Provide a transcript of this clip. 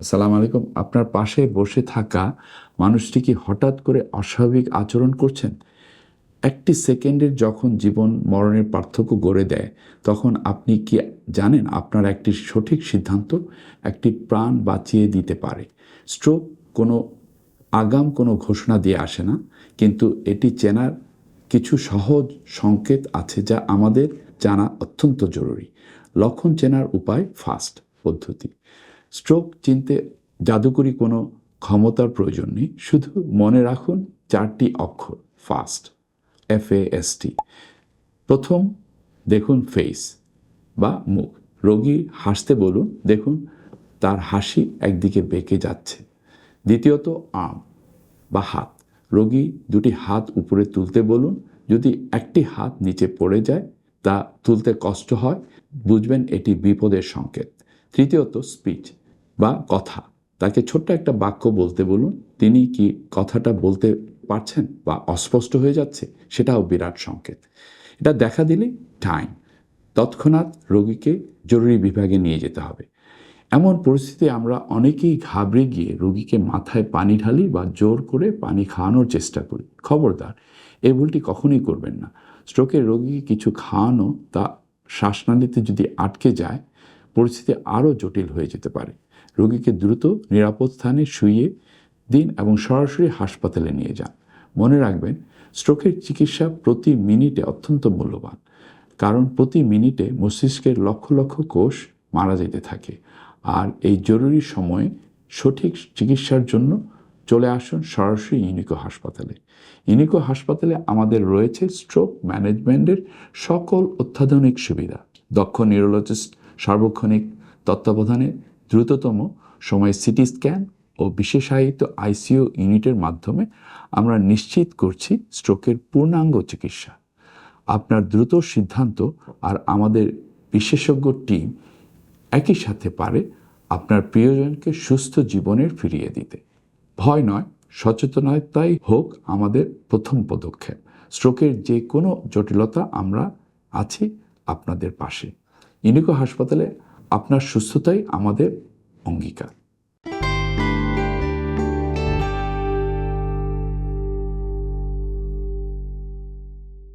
সালাম আলাইকুম। আপনার পাশে বসে থাকা মানুষটি কি হঠাৎ করে অস্বাভাবিক আচরণ করছেন? একটি সেকেন্ডের যখন জীবন মরণের পার্থক্য গড়ে দেয়, তখন আপনি কি জানেন আপনার একটি সঠিক সিদ্ধান্ত? একটি প্রাণ বাঁচিয়ে দিতে পারে। স্ট্রোক কোনো আগাম কোনো ঘোষণা দিয়ে আসে না, কিন্তু এটি চেনার কিছু সহজ সংকেত আছে যা আমাদের জানা অত্যন্ত জরুরি। লক্ষণ চেনার উপায় ফাস্ট পদ্ধতি। স্ট্রোক চিনতে জাদুকরি কোনো ক্ষমতার প্রয়োজন নেই। শুধু মনে রাখুন চারটি অক্ষর ফাস্ট এফ এস টি প্রথম দেখুন ফেস বা মুখ। রোগী হাসতে বলুন, দেখুন তার হাসি একদিকে বেঁকে যাচ্ছে। দ্বিতীয়ত আর্ম বা হাত। রোগী দুটি হাত উপরে তুলতে বলুন, যদি একটি হাত নিচে পড়ে যায়, তা তুলতে কষ্ট হয়। বুঝবেন এটি বিপদের সংকেত। তৃতীয়ত স্পিচ বা কথা। তাকে ছোট্ট একটা বাক্য বলতে বলুন, তিনি কি কথাটা বলতে পারছেন বা অস্পষ্ট হয়ে যাচ্ছে? সেটাও বিরাট সংকেত। এটা দেখা দিলে টাইম তৎক্ষণাৎ রোগীকে জরুরি বিভাগে নিয়ে যেতে হবে। এমন পরিস্থিতি আমরা অনেকেই ঘাবড়ে গিয়ে রোগীকে মাথায় পানি ঢালি বা জোর করে পানি খাওয়ানোর চেষ্টা করি। খবরদার এই ভুলটি কখনোই করবেন না। স্ট্রোকের রোগীকে কিছু খাওয়ানো তা শ্বাসনালীতে যদি আটকে যায় পরিস্থিতি আরও জটিল হয়ে যেতে পারে। রোগীকে দ্রুত নিরাপদ স্থানে শুইয়ে দিন এবং সরাসরি হাসপাতালে নিয়ে যান। মনে রাখবেন, স্ট্রোকের চিকিৎসা প্রতি মিনিটে অত্যন্ত মূল্যবান, কারণ প্রতি মিনিটে মস্তিষ্কের লক্ষ লক্ষ কোষ মারা যেতে থাকে। আর এই জরুরি সময়ে সঠিক চিকিৎসার জন্য চলে আসুন সরাসরি ইউনিকো হাসপাতালে। ইউনিকো হাসপাতালে আমাদের রয়েছে স্ট্রোক ম্যানেজমেন্টের সকল অত্যাধুনিক সুবিধা। দক্ষ নিউরোলজিস্ট সার্বক্ষণিক তত্ত্বাবধানে দ্রুততম সময় সিটি স্ক্যান ও বিশেষায়িত আইসিইউ ইউনিটের মাধ্যমে আমরা নিশ্চিত করছি স্ট্রোকের পূর্ণাঙ্গ চিকিৎসা। আপনার দ্রুত সিদ্ধান্ত আর আমাদের বিশেষজ্ঞ টিম একই সাথে পারে আপনার প্রিয়জনকে সুস্থ জীবনের ফিরিয়ে দিতে। ভয় নয়, সচেতনতাই হোক আমাদের প্রথম পদক্ষেপ। স্ট্রোকের যে কোনো জটিলতা আমরা আছি আপনাদের পাশে। ইউনিকো হাসপাতালে আপনার সুস্থতাই আমাদের অঙ্গীকার।